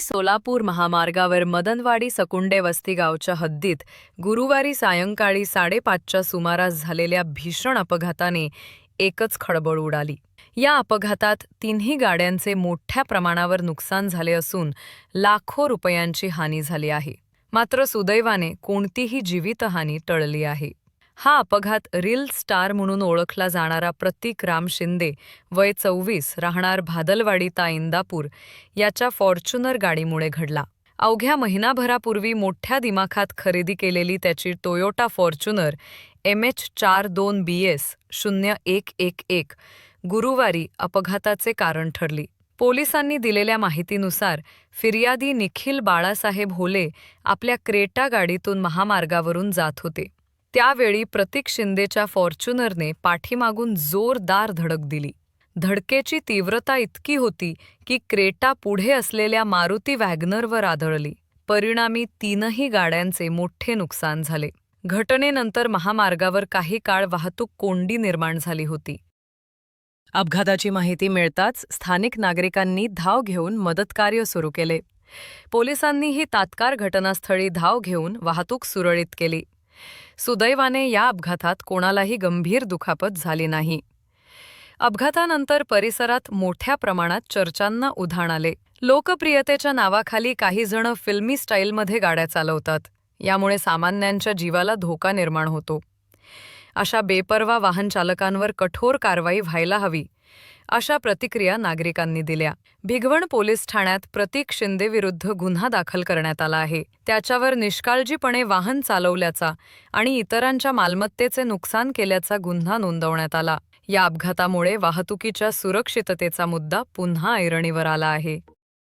सोलापूर महामार्गावर मदनवाडी सकुंडे वस्ती गावच्या हद्दीत गुरुवारी सायंकाळी साडेपाचच्या सुमारास झालेल्या भीषण अपघाताने एकच खळबळ उडाली. या अपघातात तिन्ही गाड्यांचे मोठ्या प्रमाणावर नुकसान झाले असून लाखो रुपयांची हानी झाली आहे. मात्र सुदैवाने कोणतीही जीवितहानी टळली आहे. हा अपघात रील स्टार म्हणून ओळखला जाणारा प्रतीक राम शिंदे वय चौवीस राहणार भादलवाडी ता इंदापूर याच्या फॉर्च्युनर गाडीमुळे घडला. अवघ्या महिनाभरापूर्वी मोठ्या दिमाखात खरेदी केलेली त्याची टोयोटा फॉर्च्युनर एम एच चार दोन बी एस शून्य एक एक एक गुरुवारी अपघाताचे कारण ठरली. पोलिसांनी दिलेल्या माहितीनुसार फिर्यादी निखिल बाळासाहेब होले आपल्या क्रेटा गाडीतून महामार्गावरून जात होते. त्यावेळी प्रतीक शिंदेच्या फॉर्च्युनरने पाठीमागून जोरदार धडक दिली. धडकेची तीव्रता इतकी होती की क्रेटा पुढे असलेल्या मारुती वॅगनरवर आदळली. परिणामी तीनही गाड्यांचे मोठे नुकसान झाले. घटनेनंतर महामार्गावर काही काळ वाहतूक कोंडी निर्माण झाली होती. अपघाताची माहिती मिळताच स्थानिक नागरिकांनी धाव घेऊन मदतकार्य सुरू केले. पोलिसांनीही तात्काळ घटनास्थळी धाव घेऊन वाहतूक सुरळीत केली. सुदैवाने या अपघातात कोणालाही गंभीर दुखापत झाली नाही. अपघातानंतर परिसरात मोठ्या प्रमाणात चर्चांना उधाण आले. लोकप्रियतेच्या नावाखाली काही जण फिल्मी स्टाईलमध्ये गाड्या चालवतात. यामुळे सामान्यांच्या जीवाला धोका निर्माण होतो. अशा बेपर्वा वाहन चालकांवर कठोर कारवाई व्हायला हवी. अशा प्रतिक्रिया नागरिकांनी दिल्या. भिगवण पोलीस ठाण्यात प्रतीक शिंदेविरुद्ध गुन्हा दाखल करण्यात आला आहे. त्याच्यावर निष्काळजीपणे वाहन चालवल्याचा आणि इतरांच्या मालमत्तेचे नुकसान केल्याचा गुन्हा नोंदवण्यात आला. या अपघातामुळे वाहतुकीच्या सुरक्षिततेचा मुद्दा पुन्हा ऐरणीवर आला आहे.